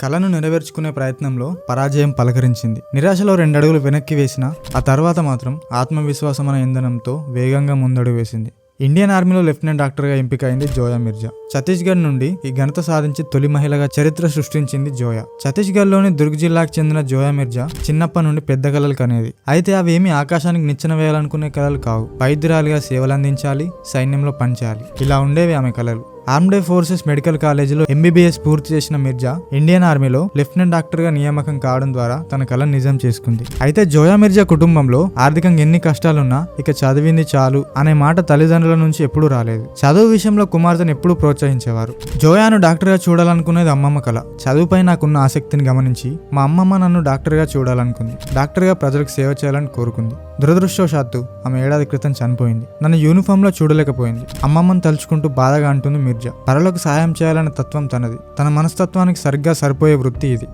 కలను నెరవేర్చుకునే ప్రయత్నంలో పరాజయం పలకరించింది. నిరాశలో రెండడుగులు వెనక్కి వేసిన ఆ తర్వాత మాత్రం ఆత్మవిశ్వాసం అనే ఇంధనంతో వేగంగా ముందడుగు వేసింది. ఇండియన్ ఆర్మీలో లెఫ్టినెంట్ డాక్టర్గా ఎంపికైంది జోయా మిర్జా. ఛత్తీస్గఢ్ నుండి ఈ ఘనత సాధించి తొలి మహిళగా చరిత్ర సృష్టించింది జోయా. ఛత్తీస్గఢ్లోని దుర్గ్ జిల్లాకు చెందిన జోయా మిర్జా చిన్నప్పటి నుండి పెద్ద కలలు కనేది. అయితే అవి ఆకాశానికి నిచ్చెన వేయాలనుకునే కలలు కావు. వైద్యురాలిగా సేవలందించాలి సైన్యంలో పనిచేయాలి. ఇలా ఉండేవి ఆమె కలలు ఆర్మ్డే ఫోర్సెస్ మెడికల్ కాలేజీలో ఎంబీబీఎస్ పూర్తి చేసిన మిర్జా ఇండియన్ ఆర్మీలో లెఫ్టినెంట్ డాక్టర్గా నియామకం కావడం ద్వారా తన కళ నిజం చేసుకుంది. అయితే జోయా మిర్జా కుటుంబంలో ఆర్థికంగా ఎన్ని కష్టాలున్నా ఇక చదివింది చాలు అనే మాట తల్లిదండ్రుల నుంచి ఎప్పుడూ రాలేదు. చదువు విషయంలో కుమార్తెను ఎప్పుడూ ప్రోత్సహించేవారు. జోయాను డాక్టర్గా చూడాలనుకునేది అమ్మమ్మ కళ. చదువుపై నాకున్న ఆసక్తిని గమనించి మా అమ్మమ్మ నన్ను డాక్టర్గా చూడాలనుకుంది. డాక్టర్గా ప్రజలకు సేవ చేయాలని కోరుకుంది. దురదృష్టవశాత్తు ఆమె ఏడాది క్రితం చనిపోయింది. నన్ను యూనిఫామ్లో చూడలేకపోయింది. అమ్మమ్మను తలుచుకుంటూ బాధగా అంటుంది మిర్జా. పరలకు సాయం చేయాలనే తత్వం తనది. తన మనస్తత్వానికి సరిగ్గా సరిపోయే వృత్తి ఇది.